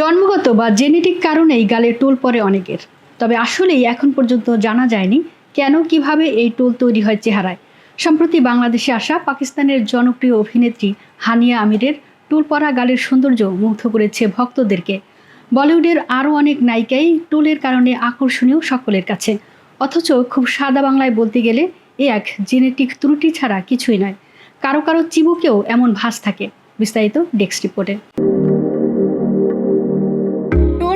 জন্মগত বা জেনেটিক কারণেই গালে টোল পড়ে অনেকের। তবে আসলেই এখন পর্যন্ত জানা যায়নি কেন, কীভাবে এই টোল তৈরি হয় চেহারায়। সম্প্রতি বাংলাদেশে আসা পাকিস্তানের জনপ্রিয় অভিনেত্রী হানিয়া আমিরের টোল পরা গালের সৌন্দর্য মুগ্ধ করেছে ভক্তদেরকে। বলিউডের আরও অনেক নায়িকাই টোলের কারণে আকর্ষণীয় সকলের কাছে। অথচ খুব সাদা বাংলায় বলতে গেলে এ এক জেনেটিক ত্রুটি ছাড়া কিছুই নয়। কারও কারও চিবুকেও এমন ভাস থাকে। বিস্তারিত ডেস্ক রিপোর্টে।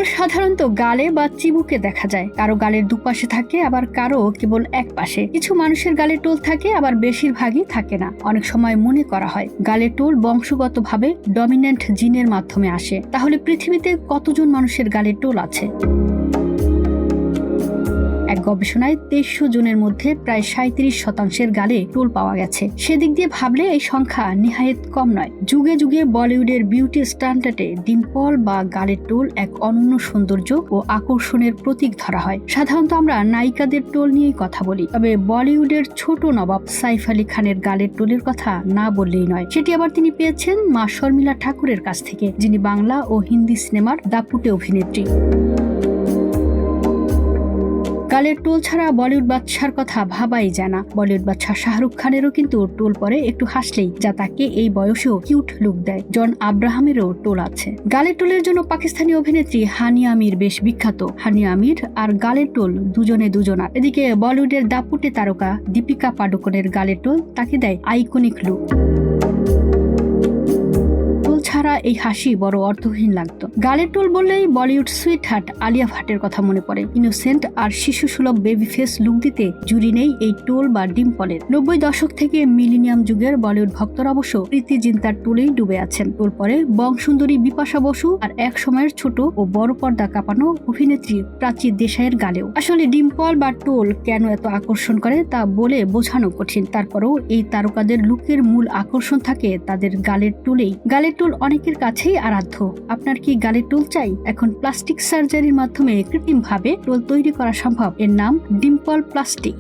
সাধারণত গালে বা চিবুকে দেখা যায়। কারও গালের দুপাশে থাকে, আবার কারও কেবল এক পাশে। কিছু মানুষের গালে টোল থাকে, আবার বেশিরভাগই থাকে না। অনেক সময় মনে করা হয়, গালে টোল বংশগতভাবে ডমিন্যান্ট জিনের মাধ্যমে আসে। তাহলে পৃথিবীতে কতজন মানুষের গালে টোল আছে? গবেষণায় তেইশশো জনের মধ্যে প্রায় সাঁত্রিশ শতাংশের গালে টোল পাওয়া গেছে। সেদিক দিয়ে ভাবলে এই সংখ্যা নিহায়েত কম নয়। যুগে যুগে বলিউডের বিউটি স্ট্যান্ডার্ডে ডিম্পল বা গালের টোল এক অনন্য সৌন্দর্য ও আকর্ষণের প্রতীক ধরা হয়। সাধারণত আমরা নায়িকাদের টোল নিয়েই কথা বলি। তবে বলিউডের ছোট নবাব সাইফ আলী খানের গালের টোলের কথা না বললেই নয়। সেটি আবার তিনি পেয়েছেন মা শর্মিলা ঠাকুরের কাছ থেকে, যিনি বাংলা ও হিন্দি সিনেমার দাপুটে অভিনেত্রী। গালের টোল ছাড়া বলিউড বাদশার কথা ভাবাই যায় না। বলিউড বাদশা শাহরুখ খানেরও কিন্তু টোল পরে একটু হাসলেই যা তাকে এই বয়সেও কিউট লুক দেয়। জন আব্রাহামেরও টোল আছে। গালের টোলের জন্য পাকিস্তানি অভিনেত্রী হানিয়া আমির বেশ বিখ্যাত। হানিয়া আমির আর গালের টোল দুজনে দুজনার। এদিকে বলিউডের দাপুটে তারকা দীপিকা পাডুকোনের গালের টোল তাকে দেয় আইকনিক লুক ছাড়া এই হাসি বড় অর্থহীন লাগতো। গালের টোল বললেই বলিউড সুইট হার্ট আলিয়া ভাটের কথা মনে পড়ে। ইনোসেন্ট আর শিশু সুলভ বেবি ফেস লুক দিতে জুড়ি নেই এই টোল বা ডিম্পলের। নব্বই দশক থেকে মিলিনিয়াম যুগের বলিউড ভক্তরা অবশ্য প্রীতি জিন্তার টোলেই ডুবে আছেন। টোল পরে বংসুন্দরী বিপাশা বসু আর এক সময়ের ছোট ও বড় পর্দা কাঁপানো অভিনেত্রী প্রাচী দেশাইয়ের গালেও। আসলে ডিম্পল বা টোল কেন এত আকর্ষণ করে তা বলে বোঝানো কঠিন। তারপরেও এই তারকাদের লুকের মূল আকর্ষণ থাকে তাদের গালের টোলেই। গালের টোল অনেকের কাছেই আরাধ্য। আপনার কি গালে টুল চাই? এখন প্লাস্টিক সার্জারির মাধ্যমে কৃত্রিমভাবে টুল তৈরি করা সম্ভব। এর নাম ডিম্পল প্লাস্টিক।